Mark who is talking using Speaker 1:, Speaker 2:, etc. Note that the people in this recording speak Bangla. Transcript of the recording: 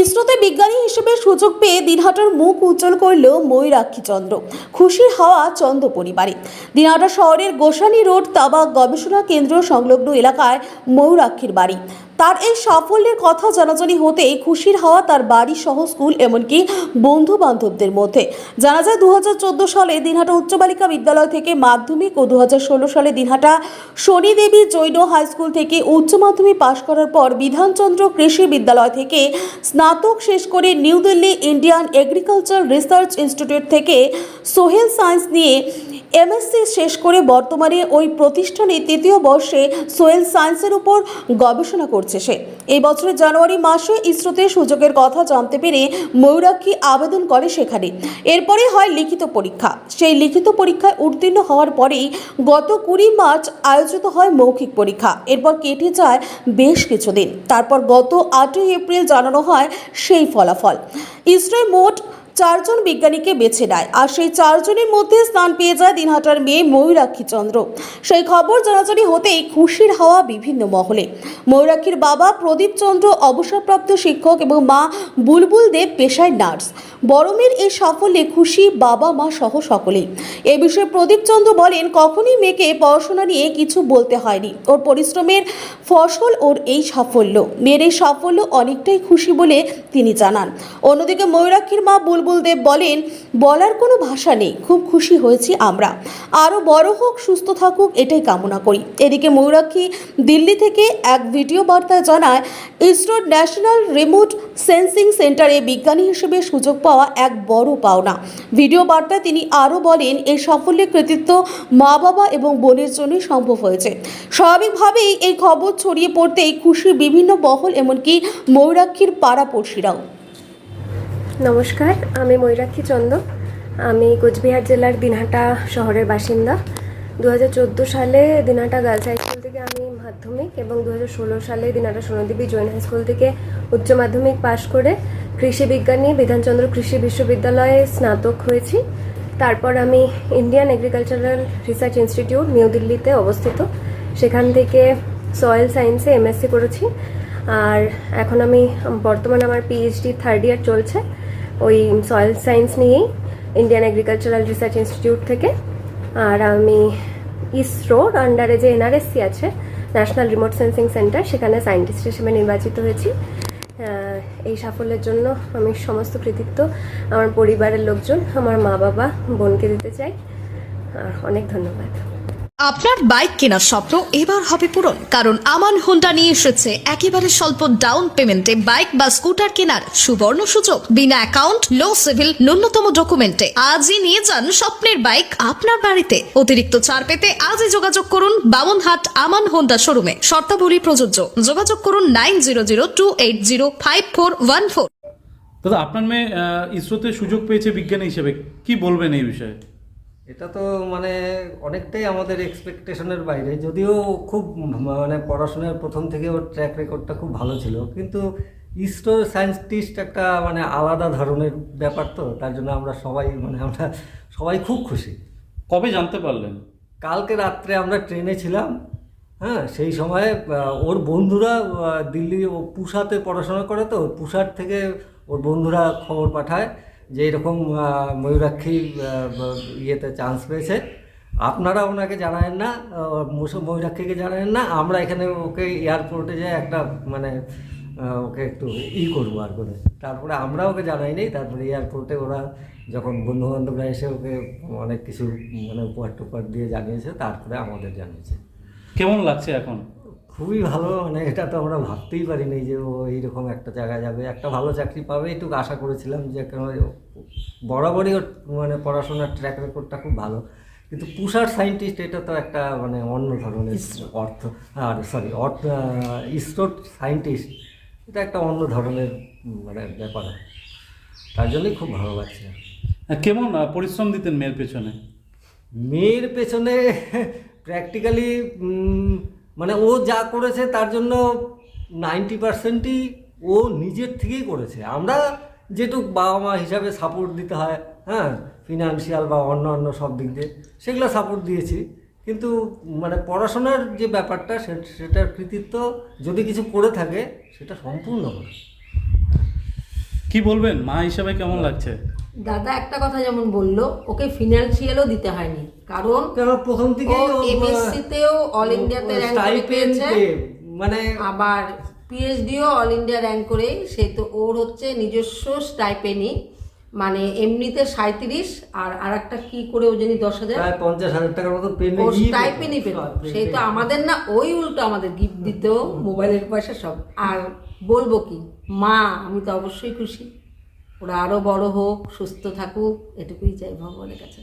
Speaker 1: ইসরোতে বিজ্ঞানী হিসেবে সুযোগ পেয়ে দিনহাটার মুখ উজ্জ্বল করল ময়ূরাক্ষী চন্দ্র খুশির হাওয়া চন্দ্র পরিবারে দিনহাটা শহরের গোসানি রোড তাবা গবেষণা কেন্দ্র সংলগ্ন এলাকায় ময়ূরাক্ষীর বাড়ি। তার এই সাফল্যের কথা জানাজানি হতেই খুশির হাওয়া তার বাড়ি সহ স্কুল, এমনকি বন্ধু বান্ধবদের মধ্যে। জানা যায় দু হাজার চোদ্দ সালে দিনহাটা উচ্চ বালিকা বিদ্যালয় থেকে মাধ্যমিক ও দু হাজার ষোলো সালে দিনহাটা শনিদেবী জৈন হাই স্কুল থেকে উচ্চ মাধ্যমিক পাশ করার পর বিধানচন্দ্র কৃষি বিদ্যালয় থেকে স্নাতক শেষ করে New Delhi Indian agriculture research institute থেকে সোহেল সায়েন্স নিয়ে এমএসসি শেষ করে বর্তমানে ওই প্রতিষ্ঠানে তৃতীয় বর্ষে সোয়েল সায়েন্সের উপর গবেষণা করছে সে। এই বছরের জানুয়ারি মাসে ইসরোতে সুযোগের কথা জানতে পেরে ময়ূরাক্ষী আবেদন করে সেখানে। এরপরে হয় লিখিত পরীক্ষা। সেই লিখিত পরীক্ষায় উত্তীর্ণ হওয়ার পরেই গত কুড়ি মার্চ আয়োজিত হয় মৌখিক পরীক্ষা। এরপর কেটে যায় বেশ কিছুদিন। তারপর গত আটই এপ্রিল জানানো হয় সেই ফলাফল। ইসরোয় মোট চারজন বিজ্ঞানীকে বেছে নেয় আর সেই চারজনের মধ্যে স্থান পেয়ে যায় দিনহাটার মেয়ে ময়ূরাক্ষী চন্দ্র। সেই খবর জানাজানি হতেই খুশির হাওয়া বিভিন্ন মহলে। ময়ূরাক্ষীর বাবা প্রদীপ চন্দ্র অবসরপ্রাপ্ত শিক্ষক এবং মা বুলবুল দেব পেশায় নার্স। বড় মেয়ের এই সাফল্যে খুশি বাবা, মা সহ সকলেই। এ বিষয়ে প্রদীপ চন্দ্র বলেন, কখনই মেয়েকে পড়াশোনা নিয়ে কিছু বলতে হয়নি। ওর পরিশ্রমের ফসল ওর এই সাফল্য। মেয়ের এই সাফল্য অনেকটাই খুশি বলে তিনি জানান। অন্যদিকে ময়ূরাক্ষীর মা বুলবুল দেব বলেন, বলার কোনো ভাষা নেই, খুব খুশি হয়েছি আমরা। আরও বড় হোক, সুস্থ থাকুক, এটাই কামনা করি। এদিকে ময়ূরাক্ষী দিল্লি থেকে এক ভিডিও বার্তায় জানায়, ইসরোর ন্যাশনাল রিমোট সেন্সিং সেন্টারে বিজ্ঞানী হিসেবে সুযোগ পাওয়া এক বড় পাওনা। ভিডিও বার্তায় তিনি আরও বলেন এই সাফল্যের কৃতিত্ব মা বাবা এবং বোনের জন্যই সম্ভব হয়েছে। স্বাভাবিকভাবেই এই খবর ছড়িয়ে পড়তেই খুশি বিভিন্ন বহল, এমনকি ময়ূরাক্ষীর পাড়াপড়শিরাও।
Speaker 2: নমস্কার, আমি ময়ূরাক্ষী চন্দ। আমি কোচবিহার জেলার দিনহাটা শহরের বাসিন্দা। দু হাজার চোদ্দ সালে দিনহাটা গার্লস হাই স্কুল থেকে আমি মাধ্যমিক এবং দু হাজার ষোলো সালে দিনহাটা সোনদেবী জৈন হাই স্কুল থেকে উচ্চ মাধ্যমিক পাশ করে কৃষি বিজ্ঞানী বিধানচন্দ্র কৃষি বিশ্ববিদ্যালয়ে স্নাতক হয়েছি। তারপর আমি Indian agricultural research institute, New দিল্লিতে অবস্থিত। সেখান থেকে সয়েল সায়েন্সে এমএসসি করেছি। আর এখন আমি বর্তমানে আমার পিএইচডি থার্ড ইয়ার চলছে। ওই সয়েল সায়েন্স নিয়েই ইন্ডিয়ান এগ্রিকালচারাল রিসার্চ ইনস্টিটিউট থেকে। আর আমি ইসরোর আন্ডারে যে এনআরএসসি আছে ন্যাশনাল রিমোট সেন্সিং সেন্টার সেখানে সায়েন্টিস্ট হিসেবে নির্বাচিত হয়েছি। এই সাফল্যের জন্য আমি সমস্ত কৃতিত্ব আমার পরিবারের লোকজন, আমার মা বাবা বোনকে দিতে চাই। আর অনেক ধন্যবাদ।
Speaker 3: আপনার বাইক কেনার স্বপ্ন এবার হবে পূরণ, কারণ আমান হোন্ডা নিয়ে এসেছে একেবারে স্বল্প ডাউন পেমেন্টে বাইক বা স্কুটার কেনার সুবর্ণ সুযোগ। বিনা অ্যাকাউন্ট লো সিভিল ন্যূনতম ডকুমেন্টে আজই নিয়ে যান স্বপ্নের বাইক আপনার বাড়িতে। অতিরিক্ত ছাড় পেতে আজই যোগাযোগ করুন বামনহাট আমান হোন্ডা শোরুমে শর্তাবলী প্রযোজ্য। যোগাযোগ করুন nine zero zero two eight zero five four one four
Speaker 4: দাদা, আপনার মেয়ে ইসরোতে সুযোগ পেয়েছে বিজ্ঞানী হিসেবে। কি বলবেন এই বিষয়ে?
Speaker 5: এটা তো মানে অনেকটাই আমাদের এক্সপেকটেশনের বাইরে। যদিও খুব মানে পড়াশোনার প্রথম থেকে ওর ট্র্যাক রেকর্ডটা খুব ভালো ছিল। কিন্তু ইসরো সায়েন্টিস্ট একটা মানে আলাদা ধরনের ব্যাপার তো তার জন্য আমরা সবাই মানে আমরা সবাই খুব খুশি।
Speaker 4: কবে জানতে পারলেন?
Speaker 5: কালকে রাত্রে আমরা ট্রেনে ছিলাম হ্যাঁ সেই সময়ে ওর বন্ধুরা দিল্লি ও পুষাতে পড়াশোনা করে তো পুষার থেকে ওর বন্ধুরা খবর পাঠায়। যে এরকম ময়ূরাক্ষী ইয়েতে চান্স পেয়েছে। আপনারা ওনাকে জানায়েন না ময়ূরাক্ষীকে জানায়েন না, আমরা এখানে ওকে এয়ারপোর্টে যাই একটা মানে ওকে একটু ই করব আর করে তারপরে আমরা ওকে জানাই নেই তারপরে এয়ারপোর্টে ওরা যখন বন্ধু বান্ধবরা এসে ওকে অনেক কিছু মানে উপহার টুপার দিয়ে জানিয়েছে, তারপরে আমাদের জানিয়েছে।
Speaker 4: কেমন লাগছে এখন?
Speaker 5: খুবই ভালো মানে এটা তো আমরা ভাবতেই পারিনি যে ও এইরকম একটা জায়গায় যাবে। একটা ভালো চাকরি পাবে একটু আশা করেছিলাম যে কেন বরাবরই ওর মানে পড়াশোনার ট্র্যাক রেকর্ডটা খুব ভালো। কিন্তু পুষার সায়েন্টিস্ট এটা তো একটা মানে অন্য ধরনের অর্থ। আর সরি অর্থ ইসরোর সায়েন্টিস্ট এটা একটা অন্য ধরনের মানে ব্যাপার। তার জন্যই খুব ভালো লাগছে।
Speaker 4: আহ, কেমন পরিশ্রম দিতেন মেয়ের পেছনে?
Speaker 5: মেয়ের পেছনে প্র্যাকটিক্যালি মানে ও যা করেছে তার জন্য নাইনটি পার্সেন্টই ও নিজের থেকেই করেছে। আমরা যেটুক বাবা মা হিসাবে সাপোর্ট দিতে হয় হ্যাঁ ফিনান্সিয়াল বা অন্য অন্য সব দিক দিয়ে, সেগুলো সাপোর্ট দিয়েছি। কিন্তু মানে পড়াশোনার যে ব্যাপারটা সেটার কৃতিত্ব যদি কিছু করে থাকে, সেটা সম্পূর্ণ
Speaker 4: কি বলবেন? মা হিসাবে কেমন লাগছে?
Speaker 6: দাদা একটা কথা যেমন বলল ওকে ফিনান্সিয়ালও দিতে হয়নি। কারণ
Speaker 5: প্রথম
Speaker 6: থেকে
Speaker 5: থেকেই ও,
Speaker 6: এমএসসি তেও অল ইন্ডিয়াতে র্যাঙ্ক পেয়েছে।
Speaker 5: মানে
Speaker 6: আবার পিএইচডিও অল ইন্ডিয়া র্যাঙ্ক করেই সে তো ওর হচ্ছে নিজস্ব স্টাইপেনি মানে এমনিতে সাঁত্রিশ আর আর একটা কি করে ও জানি দশ হাজার?
Speaker 5: পঞ্চাশ হাজার টাকার মতো পেন
Speaker 6: ও স্টাইপেনই পেত সেই তো আমাদের না ওই উল্টো আমাদের গিফট দিত মোবাইলের পয়সা সব। আর বলব কি মা আমি তো অবশ্যই খুশি। ওরা আরও বড় হোক সুস্থ থাকুক এটুকুই চাই ভগবানের কাছে।